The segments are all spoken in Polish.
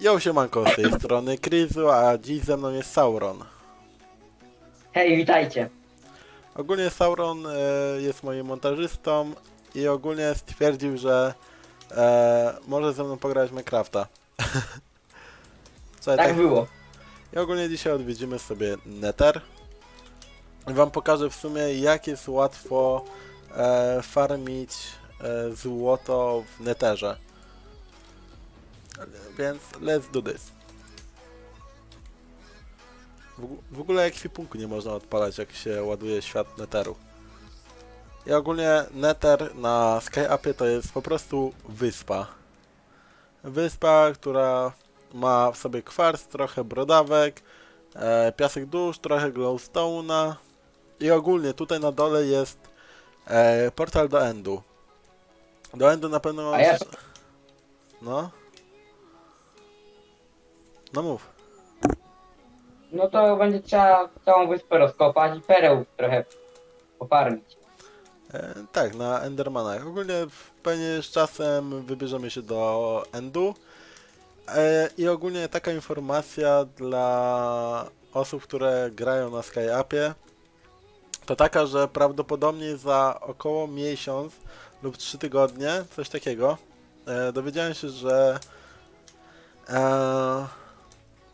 Jo, siemanko, z tej strony Kryzu, a dziś ze mną jest Sauron. Hej, witajcie. Ogólnie Sauron e, jest moim montażystą i ogólnie stwierdził, że e, może ze mną pograć w Minecrafta. Co Tak było. I ogólnie dzisiaj odwiedzimy sobie Nether. I wam pokażę w sumie jak jest łatwo e, farmić e, złoto w Netherze. Więc let's do this. W, ogó- w ogóle ekwipunku nie można odpalać jak się ładuje świat Netheru. I ogólnie Nether na SkyUpie to jest po prostu wyspa. Wyspa, która ma w sobie kwarc, trochę brodawek, e, piasek dusz, trochę glowstone'a i ogólnie tutaj na dole jest e, portal do Endu. Do Endu na pewno... Ja- No? No mów. No to będzie trzeba całą wyspę rozkopać i pereł trochę pofarmić. E, tak, na Endermanach. Ogólnie w- pewnie z czasem wybierzemy się do Endu. E, I ogólnie taka informacja dla osób, które grają na SkyUpie, to taka, że prawdopodobnie za około miesiąc lub 3 tygodnie, coś takiego, e, dowiedziałem się, że e,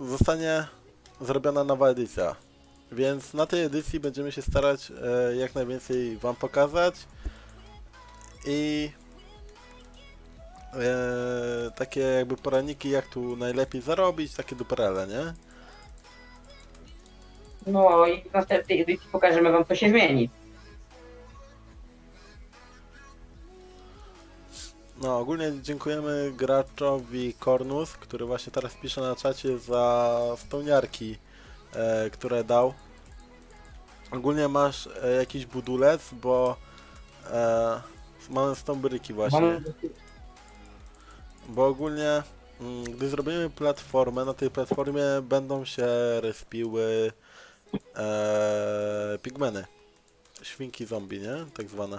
zostanie zrobiona nowa edycja. Więc na tej edycji będziemy się starać e, jak najwięcej Wam pokazać i e, takie jakby poradniki, jak tu najlepiej zarobić, takie duperele, nie? No i w następnej edycji pokażemy wam co się zmieni. No, ogólnie dziękujemy graczowi Kornus, który właśnie teraz pisze na czacie za spełniarki, e, które dał. Ogólnie masz e, jakiś budulec, bo e, mamy stąbryki właśnie. Bo ogólnie, mm, gdy zrobimy platformę, na tej platformie będą się respiły e, pigmeny. Świnki zombie, nie? Tak zwane.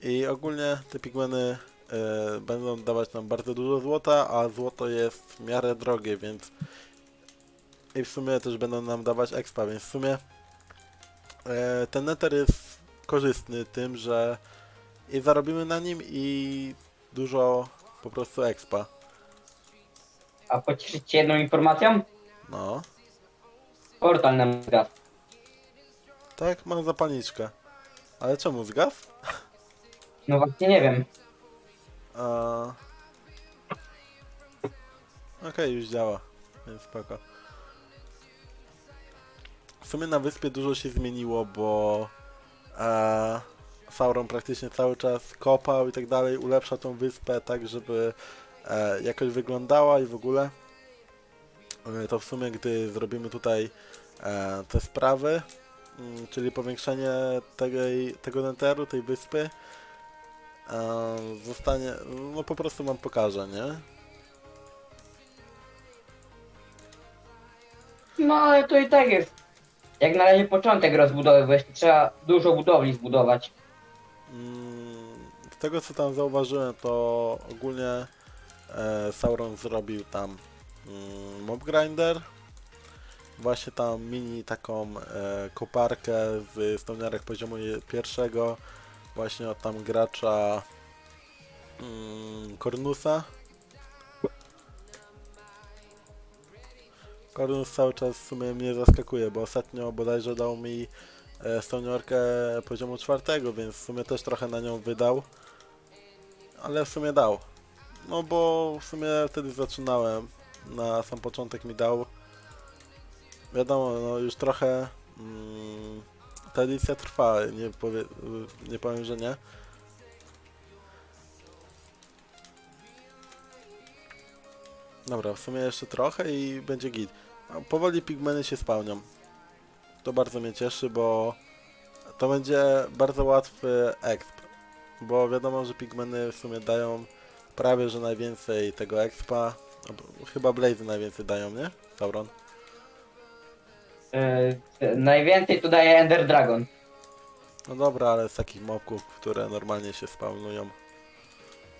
I ogólnie te pigmeny e, będą dawać nam bardzo dużo złota, a złoto jest w miarę drogie, więc i w sumie też będą nam dawać expa, więc w sumie e, ten nether jest korzystny tym, że i zarobimy na nim i dużo po prostu expa. A pocieszyć cię jedną informacją? No. Portal nam zgasł. Tak, mam zapalniczkę. Ale czemu zgasł? No właśnie nie wiem. A... Okej, już działa. Więc spoko. W sumie na wyspie dużo się zmieniło, bo e, Sauron praktycznie cały czas kopał i tak dalej, ulepsza tą wyspę tak, żeby e, jakoś wyglądała i w ogóle. E, to w sumie, gdy zrobimy tutaj e, te sprawy, mm, czyli powiększenie tej, tego netheru, tej wyspy, zostanie, no po prostu wam pokażę, nie? No ale to i tak jest. Jak na razie początek rozbudowy, bo jeszcze trzeba dużo budowli zbudować. Mm, Z tego co tam zauważyłem, to ogólnie e, Sauron zrobił tam mm, mob grinder. Właśnie tam mini taką e, koparkę z stoniarek poziomu je- pierwszego. Właśnie od tam gracza mm, Kornusa. Kornus cały czas w sumie mnie zaskakuje, bo ostatnio bodajże dał mi e, stoniorkę poziomu czwartego, więc w sumie też trochę na nią wydał. Ale w sumie dał. No bo w sumie wtedy zaczynałem. Na sam początek mi dał. Wiadomo, no już trochę mm, ta edycja trwa, nie, powie, nie powiem, że nie. Dobra, w sumie jeszcze trochę i będzie git. A Powoli pigmeny się spełnią. To bardzo mnie cieszy, bo to będzie bardzo łatwy exp. Bo wiadomo, że pigmeny w sumie dają prawie że najwięcej tego expa. No Chyba Blaze najwięcej dają, nie? Sauron. Yy, najwięcej tu daje Ender Dragon. No dobra, ale z takich mobków, które normalnie się spawnują.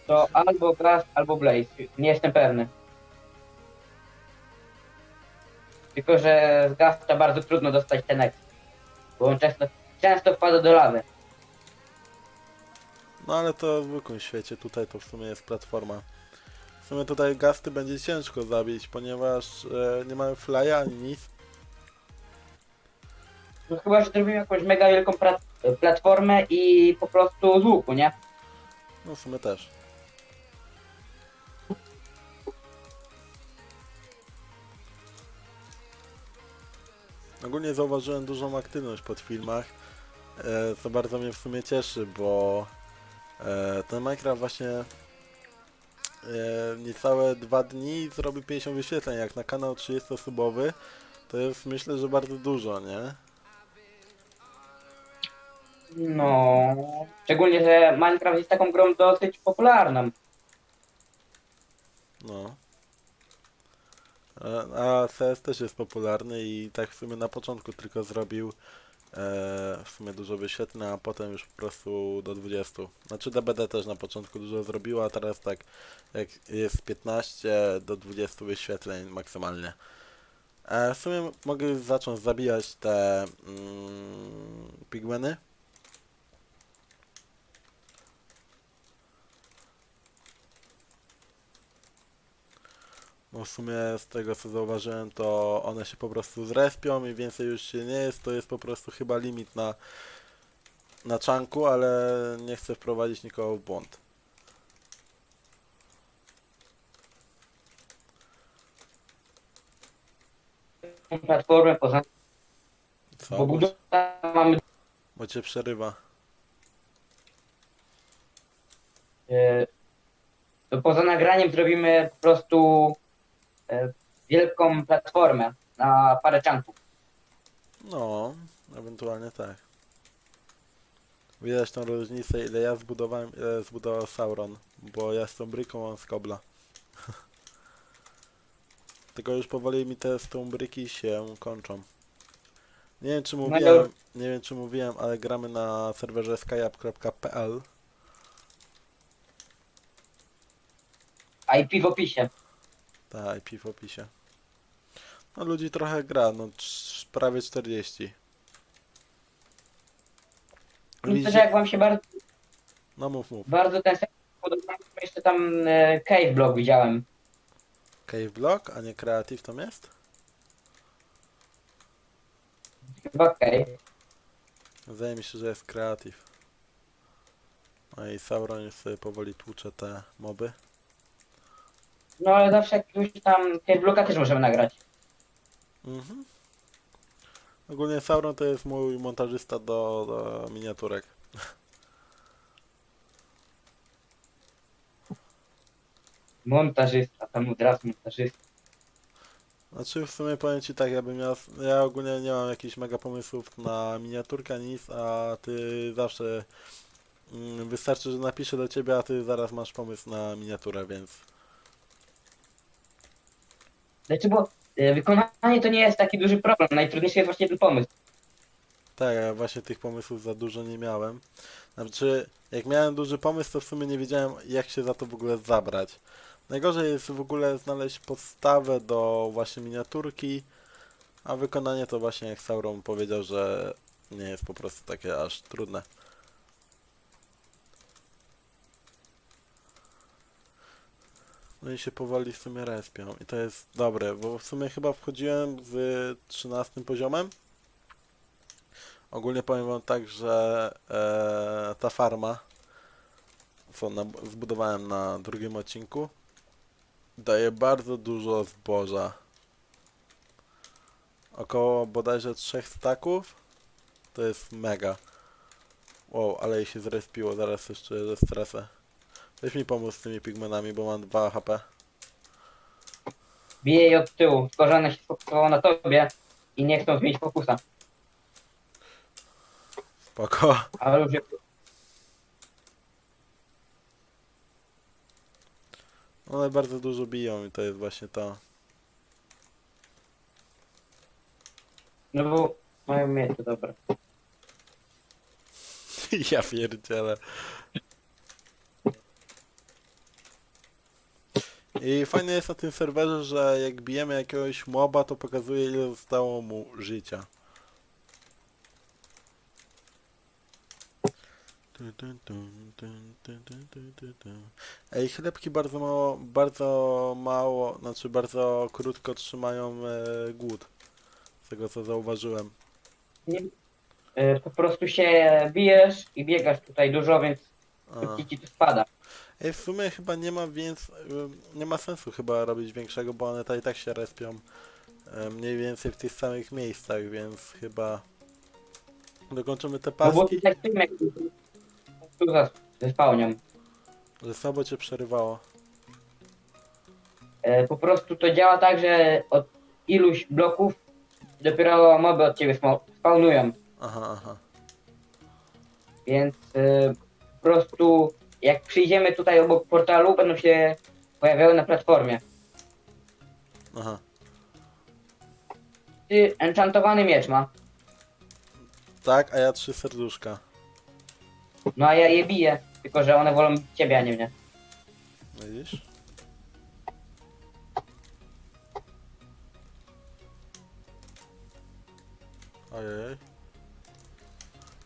To albo Blast, albo Blaze. Nie jestem pewny. Tylko, że z Gasta bardzo trudno dostać ten exp. Bo on często, często wpada do lawy. No ale to w zwykłym świecie, tutaj to w sumie jest platforma. W sumie tutaj gasty będzie ciężko zabić, ponieważ e, nie mamy flya ani nic. No, chyba, że zrobimy jakąś mega wielką platformę i po prostu z łuku, nie? No w sumie też. Ogólnie zauważyłem dużą aktywność pod filmach, e, co bardzo mnie w sumie cieszy, bo e, ten Minecraft właśnie e, niecałe dwa dni zrobi 50 wyświetleń, jak na kanał 30-subowy, to jest myślę, że bardzo dużo, nie? No. Szczególnie, że Minecraft jest taką grą dosyć popularną. No. A- A CS też jest popularny i tak w sumie na początku tylko zrobił e, w sumie dużo wyświetleń, a potem już po prostu do 20. Znaczy DBD też na początku dużo zrobiło, a teraz tak jak jest 15 do 20 wyświetleń maksymalnie. E, w sumie mogę zacząć zabijać te mm, pigmeny. No w sumie z tego co zauważyłem, to one się po prostu zrespią i więcej już się nie jest. To jest po prostu chyba limit na, na czanku, ale nie chcę wprowadzić nikogo w błąd. Platformę poza... Co? Bo Bo, budowa mamy... bo cię przerywa. E, to poza nagraniem zrobimy po prostu wielką platformę na parę czanków. No, ewentualnie tak. Widać tą różnicę, ile ja zbudowałem, ile zbudował Sauron, bo ja z tą bryką, on z kobla. Tylko już powoli mi te stąbryki się kończą. Nie wiem czy mówiłem, nie wiem czy mówiłem, ale gramy na serwerze skyap.pl. IP w opisie. Ta IP w opisie. No ludzi trochę gra, no prawie 40. Myślę, że Widzicie? jak wam się bardzo, No mów, mów. bardzo ten sektor podobał, to jeszcze tam e, cave block widziałem. Cave Block, a nie Creative to jest? Chyba cave. Wydaje mi się, że jest Creative. No i Sauron już sobie powoli tłucze te moby. No ale zawsze jakiegoś tam cave blocka też możemy nagrać. Mhm. Ogólnie Sauron to jest mój montażysta do, do miniaturek. Montażysta, tam od razu montażysta. Znaczy w sumie powiem ci tak, jakbym miał, ja ogólnie nie mam jakichś mega pomysłów na miniaturkę, nic, a ty zawsze mm, wystarczy, że napiszę do ciebie, a ty zaraz masz pomysł na miniaturę, więc Znaczy, bo e, wykonanie to nie jest taki duży problem. Najtrudniejszy jest właśnie ten pomysł. tak, ja właśnie tych pomysłów za dużo nie miałem. Znaczy, jak miałem duży pomysł, to w sumie nie wiedziałem, jak się za to w ogóle zabrać. Najgorzej jest w ogóle znaleźć podstawę do właśnie miniaturki, a wykonanie to właśnie jak Sauron powiedział, że nie jest po prostu takie aż trudne. No i się powoli w sumie respią i to jest dobre, bo w sumie chyba wchodziłem z 13 poziomem. Ogólnie powiem wam tak, że e, ta farma, co na, zbudowałem na drugim odcinku, daje bardzo dużo zboża. Około bodajże 3 staków. To jest mega. Wow, ale jej się zrespiło, zaraz jeszcze ze stresę. Weź mi pomóc z tymi pigmenami, bo mam 2 HP. Bije jej od tyłu, tylko że ona się sfokusowała na tobie i nie chcą zmienić fokusa. Spoko. Ale już jest... One bardzo dużo biją i to jest właśnie to. No bo mają miejsce, dobra. ja pierdzielę. I fajne jest na tym serwerze, że jak bijemy jakiegoś moba, to pokazuje ile zostało mu życia. Ej, chlebki bardzo mało, bardzo mało, znaczy bardzo krótko trzymają e, głód. Z tego co zauważyłem. Nie, e, po prostu się bijesz i biegasz tutaj dużo, więc A. ci to spada. W sumie chyba nie ma więc, y, nie ma sensu chyba robić większego, bo one tutaj i tak się respią e, mniej więcej w tych samych miejscach, więc chyba dokończymy te No bo paski, tym jak tu za- ze słabo cię przerywało. E, Po prostu to działa tak, że od iluś bloków dopiero moby od ciebie spa- spawnują. Aha, aha. Więc e, po prostu jak przyjdziemy tutaj obok portalu, będą się pojawiały na platformie. Aha. Ty enchantowany miecz ma. Tak, a ja trzy serduszka. No a ja je biję. Tylko, że one wolą ciebie, a nie mnie. Widzisz? Ojej.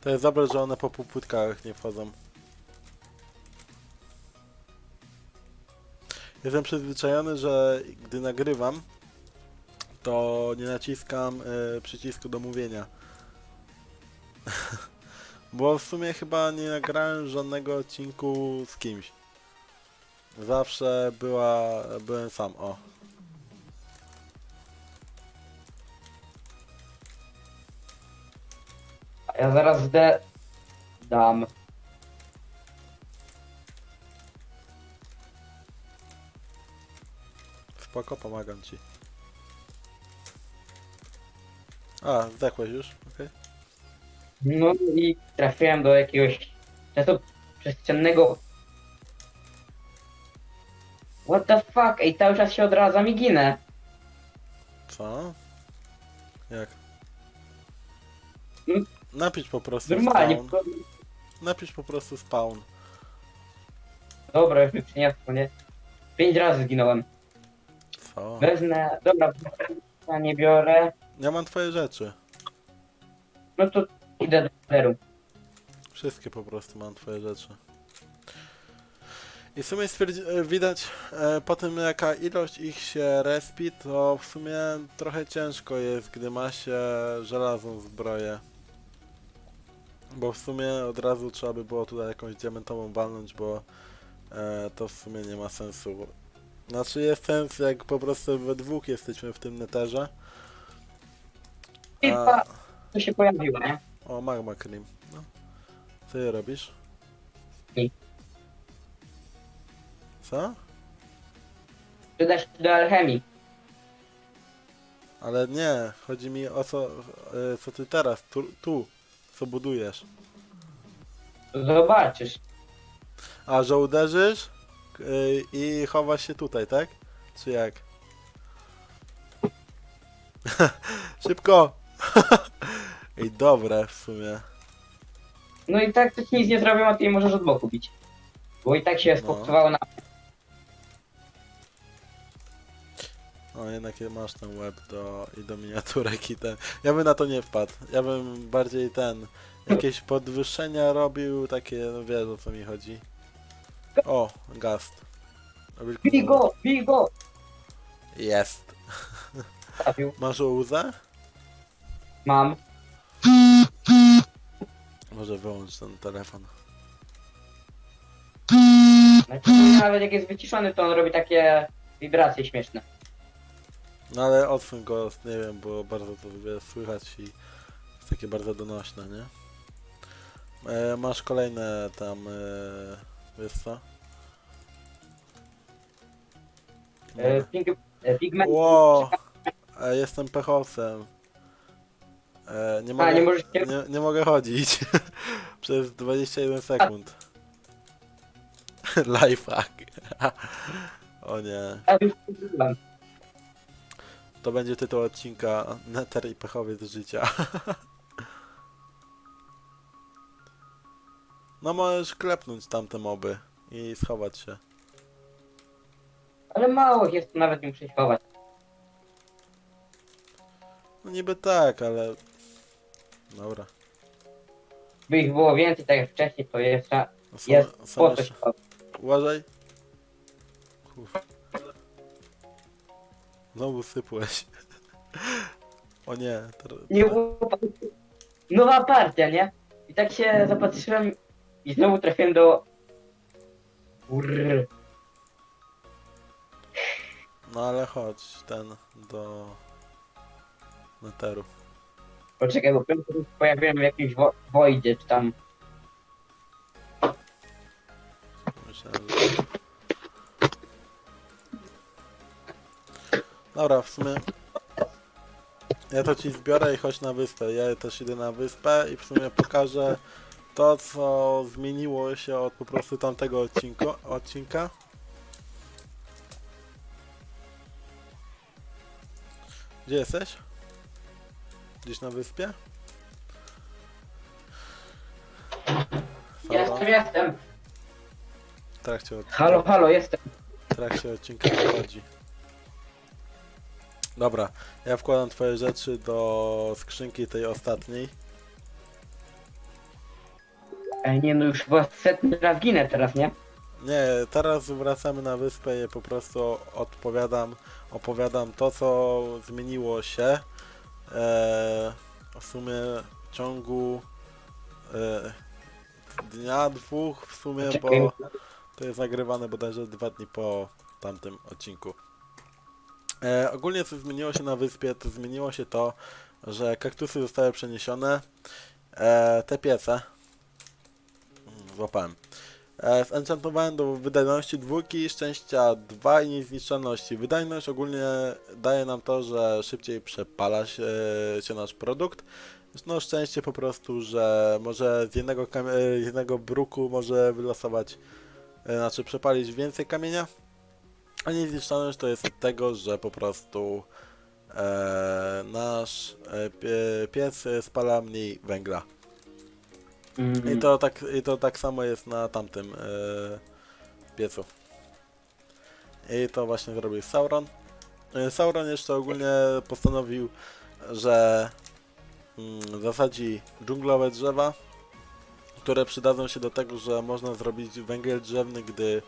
To jest dobre, że one po półpłytkach nie wchodzą. Jestem przyzwyczajony, że gdy nagrywam, to nie naciskam y, przycisku do mówienia. Bo w sumie chyba nie nagrałem żadnego odcinku z kimś. Zawsze była, byłem sam, o. Ja zaraz zde... dam. Spoko, pomagam ci. A, zdechłeś już? Okej. No i trafiłem do jakiegoś czasu przestrzennego. What the fuck? Ej, cały czas się odradzam i ginę. Co? Jak? Mm. Napisz po prostu Normalnie. spawn. Napisz po prostu spawn. Dobra, już mi przyniosło, nie? Pięć razy zginąłem. Co? Wezmę, dobra, ja nie biorę. Ja mam twoje rzeczy. No to idę do zero. Wszystkie po prostu mam twoje rzeczy. I w sumie stwierdzi- e, widać e, po tym jaka ilość ich się respi, to w sumie trochę ciężko jest, gdy ma się żelazną zbroję. Bo w sumie od razu trzeba by było tutaj jakąś diamentową walnąć, bo e, to w sumie nie ma sensu. Znaczy jest sens jak po prostu we dwóch jesteśmy w tym neterze. Chyba to się pojawiło, nie? O, magma cream. No. Co je robisz? Nic. Co? Przyda się do alchemii. Ale nie, chodzi mi o co, e, co ty teraz, tu, tu, co budujesz. Zobaczysz. A, że uderzysz i chowasz się tutaj, tak? Czy jak? Szybko! Ej, dobre w sumie. No i tak ci nic nie zrobią, a ty je możesz od boku bić. Bo i tak się No. sfokusowało na... O, jednak masz ten web do, i do miniaturek i ten. Ja bym na to nie wpadł. Ja bym bardziej ten, jakieś podwyższenia robił, takie, no wiesz o co mi chodzi. O, gast. Bij go! Bij go! Jest. Trafił. Masz łzę? Mam. Może wyłącz ten telefon. Znaczy, nawet jak jest wyciszony, to on robi takie wibracje śmieszne. No ale odsuń go, nie wiem, bo bardzo to wiele słychać i jest takie bardzo donośne, nie? E, masz kolejne tam, e, wiesz co? E, pig, e, pigment... Ło! E, jestem pechowcem. E, nie, mogę, nie możesz się- nie, nie mogę chodzić przez 21 sekund. Lifehack. o nie. Już użyłem. To będzie tytuł odcinka Neter i pechowiec życia. no możesz klepnąć tamte moby i schować się. Ale mało jest, nawet nie muszę się chować. No niby tak, ale... Dobra. By ich było więcej, tak jak wcześniej, to jest, No są, jest są po coś. jeszcze... Uważaj. Znowu sypłeś. O nie. ter- Nie. Nowa partia, nie? I tak się zapatrzyłem i znowu trafiłem do... Urr. No ale chodź, ten, do... Neteru. Poczekaj, bo pierwszy raz pojawiłem w jakimś wo wojdzie, czy tam... Myślałem, że... Dobra, w sumie... Ja to ci zbiorę i chodź na wyspę. Ja też idę na wyspę i w sumie pokażę to, co zmieniło się od po prostu tamtego odcinku, odcinka. Gdzie jesteś? Gdzieś na wyspie? Dobra, Jestem, jestem. w trakcie odcinka. Halo, halo, jestem. w trakcie odcinka wychodzi. Dobra, ja wkładam twoje rzeczy do skrzynki tej ostatniej. Ej, nie no, już chyba setny raz ginę teraz, nie? Nie, teraz wracamy na wyspę i po prostu odpowiadam, opowiadam to, co zmieniło się e, w sumie w ciągu e, dnia, dwóch w sumie, bo to jest nagrywane bodajże dwa dni po tamtym odcinku. E, ogólnie co zmieniło się na wyspie, to zmieniło się to, że kaktusy zostały przeniesione. E, te piece Mm, złapałem. E, Zenchantowałem do wydajności dwójki, szczęścia 2 i niezniszczalności. Wydajność ogólnie daje nam to, że szybciej przepala się, się nasz produkt. No szczęście po prostu, że może z jednego, e, jednego bruku może wylosować, e, znaczy przepalić więcej kamienia. A niezniszczalność to jest tego, że po prostu e, nasz e, pie, piec spala mniej węgla. I to tak, i to tak samo jest na tamtym e, piecu. I to właśnie zrobił Sauron. E, Sauron jeszcze ogólnie postanowił, że mm, zasadzi dżunglowe drzewa, które przydadzą się do tego, że można zrobić węgiel drzewny, gdy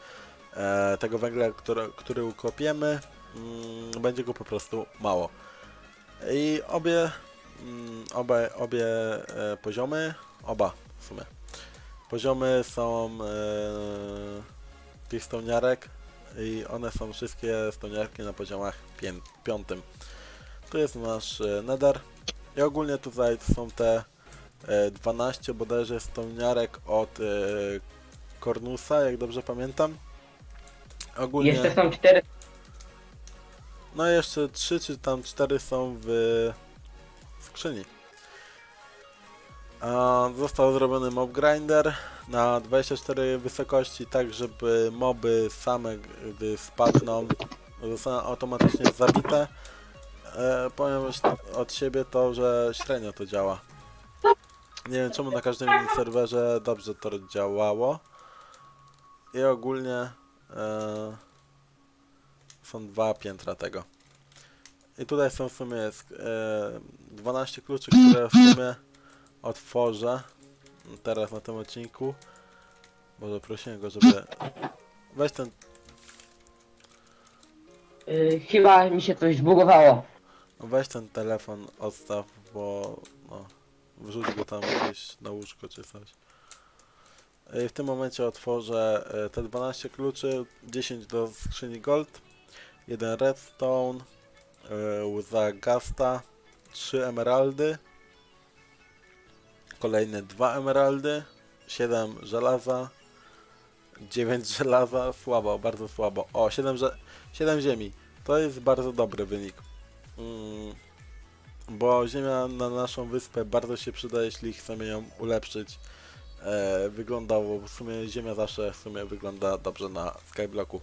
e, tego węgla, który, który ukopiemy, mm, będzie go po prostu mało. I obie, mm, obie, obie e, poziomy, oba w sumie. Poziomy są e, tych stoniarek i one są wszystkie stoniarki na poziomach pię- piątym. Tu jest nasz e, nether i ogólnie tutaj są te e, 12 bodajże stoniarek od e, Kornusa, jak dobrze pamiętam. Ogólnie... Jeszcze są cztery. No i jeszcze 3 czy tam 4 są w skrzyni. Został zrobiony mob grinder na 24 wysokości, tak żeby moby same gdy spadną zostaną automatycznie zabite. E, powiem od siebie to, że średnio to działa. Nie wiem czemu na każdym serwerze dobrze to działało. I ogólnie e, są dwa piętra tego. I tutaj są w sumie e, 12 kluczy, które w sumie otworzę teraz na tym odcinku. Może prosiłem go, żeby... Weź ten... Yy, chyba mi się coś zbugowało. Weź ten telefon, odstaw, bo... No, wrzuć go tam gdzieś na łóżko czy coś. I w tym momencie otworzę e, te 12 kluczy, 10 do skrzyni gold, jeden redstone, e, łza gasta, 3 emeraldy, kolejne 2 emeraldy, 7 żelaza, 9 żelaza, słabo, bardzo słabo. O, 7, że 7 ziemi. To jest bardzo dobry wynik. Mm, bo ziemia na naszą wyspę bardzo się przyda, jeśli chcemy ją ulepszyć e, wyglądało. W sumie ziemia zawsze w sumie wygląda dobrze na Skyblocku.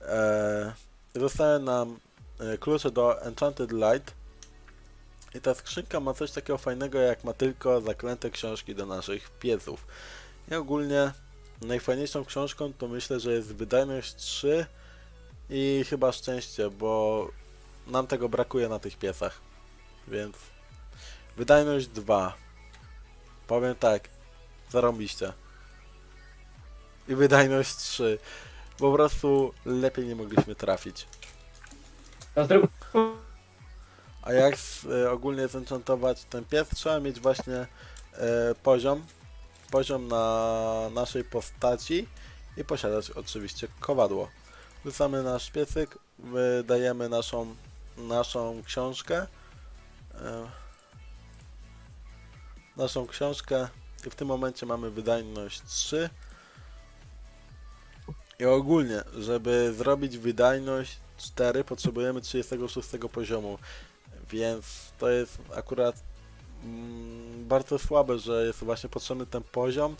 E, zostały nam e, klucze do Enchanted Light. I ta skrzynka ma coś takiego fajnego, jak ma tylko zaklęte książki do naszych pieców. I ogólnie najfajniejszą książką to myślę, że jest Wydajność 3 i chyba szczęście, bo nam tego brakuje na tych piesach. Więc wydajność 2. Powiem tak, zarąbiście. I wydajność 3. Po prostu lepiej nie mogliśmy trafić. Zrób A jak z, e, ogólnie zenchantować ten pies, trzeba mieć właśnie e, poziom, poziom na naszej postaci i posiadać oczywiście kowadło. Wrzucamy nasz piecyk, wydajemy naszą, naszą książkę, e, naszą książkę i w tym momencie mamy wydajność 3. I ogólnie, żeby zrobić wydajność 4 potrzebujemy 36 poziomu. Więc to jest akurat mm, bardzo słabe, że jest właśnie potrzebny ten poziom,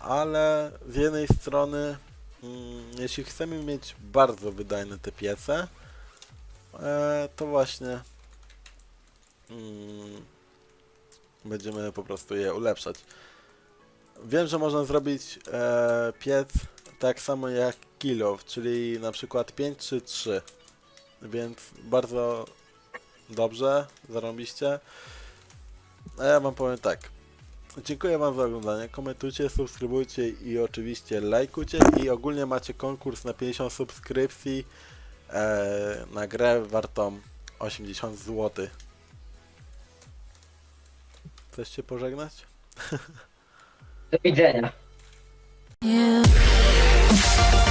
ale z jednej strony, mm, jeśli chcemy mieć bardzo wydajne te piece, e, to właśnie mm, będziemy po prostu je ulepszać. Wiem, że można zrobić e, piec tak samo jak kilo, czyli na przykład 5 czy 3, więc bardzo Dobrze, zarąbiście. A ja wam powiem tak. Dziękuję wam za oglądanie. Komentujcie, subskrybujcie i oczywiście lajkujcie. I ogólnie macie konkurs na 50 subskrypcji e, na grę wartą 80 zł. Chcesz się pożegnać? do widzenia. You.